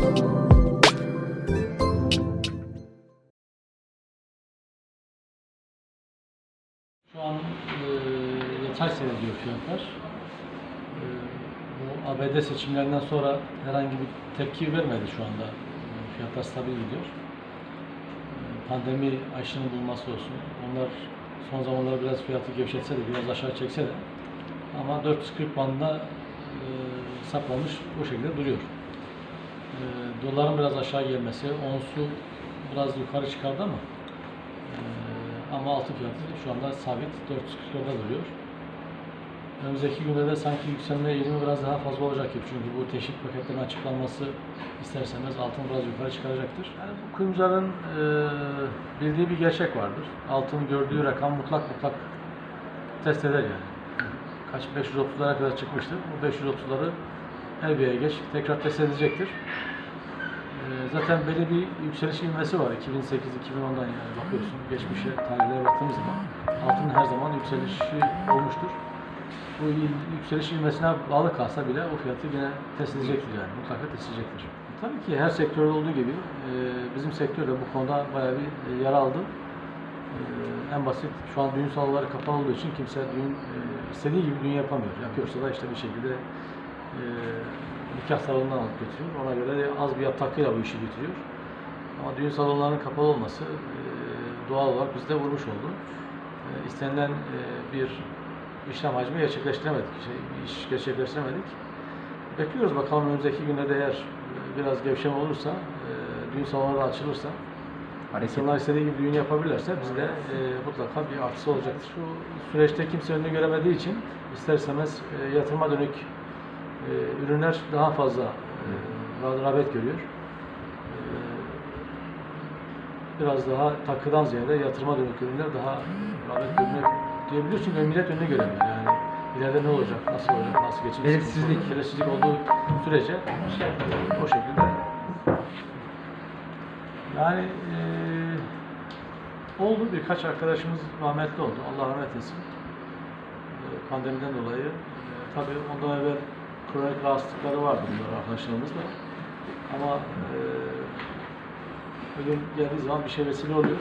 Şu an e, yatay seyrediyor fiyatlar. E, bu ABD seçimlerinden sonra herhangi bir tepki vermedi şu anda. E, fiyatlar stabil gidiyor. E, pandemi aşının bulması olsun. Onlar son zamanlarda biraz fiyatı gevşetse de, biraz aşağı çekse de ama 440 bandına e, saplanmış o şekilde duruyor. Ee, doların biraz aşağı gelmesi, onsu biraz yukarı çıkardı ama ee, ama altın fiyatı şu anda sabit 440'larda duruyor. Önümüzdeki günde de sanki yükselme eğilimi biraz daha fazla olacak gibi. Çünkü bu teşvik paketlerinin açıklanması isterseniz altın biraz yukarı çıkaracaktır. Yani bu kuyumcuların e, bildiği bir gerçek vardır. Altın gördüğü rakam mutlak mutlak test eder yani. Kaç 530'lara kadar çıkmıştır. Bu 530'ları el bir geç tekrar test edecektir. Ee, Zaten belli bir yükseliş ivmesi var 2008-2010'dan yani bakıyorsun geçmişe tarihlere baktığımız zaman altının her zaman yükselişi olmuştur. Bu yükseliş ivmesine bağlı kalsa bile o fiyatı yine test edecektir yani mutlaka test edecektir. Tabii ki her sektörde olduğu gibi e, bizim sektör de bu konuda bayağı bir e, yara aldı. E, En basit şu an düğün salonları kapalı olduğu için kimse düğün istediği gibi düğün yapamıyor. Yapıyorsa da işte bir şekilde nikah salonundan alıp götürüyor. Ona göre de az bir takıyla bu işi götürüyor. Ama düğün salonlarının kapalı olması e, doğal olarak bizde vurmuş oldu. E, istenilen e, bir işlem hacmi gerçekleştiremedik. Şey, iş gerçekleştiremedik. Bekliyoruz bakalım önümüzdeki günlerde eğer biraz gevşeme olursa, düğün salonları açılırsa, Hareket. insanlar istediği gibi düğün yapabilirlerse bizde mutlaka bir artısı olacaktır. Şu süreçte kimse önünü göremediği için ister istemez yatırıma dönük e, ürünler daha fazla e, ra- rağbet görüyor. E, biraz daha takıdan ziyade yatırıma dönük ürünler daha rağbet görünüyor diyebiliriz çünkü millet önünü göremiyor yani. İleride ne olacak, nasıl olacak, nasıl geçecek? Belirsizlik. Belirsizlik olduğu sürece o şekilde yani eee oldu birkaç arkadaşımız rahmetli oldu. Allah rahmet etsin. Eee, pandemiden dolayı. Eee, tabii ondan evvel kronik rahatsızlıkları vardı bunlar arkadaşlarımız da. Ama eee ölüm geldiği zaman bir şey vesile oluyor.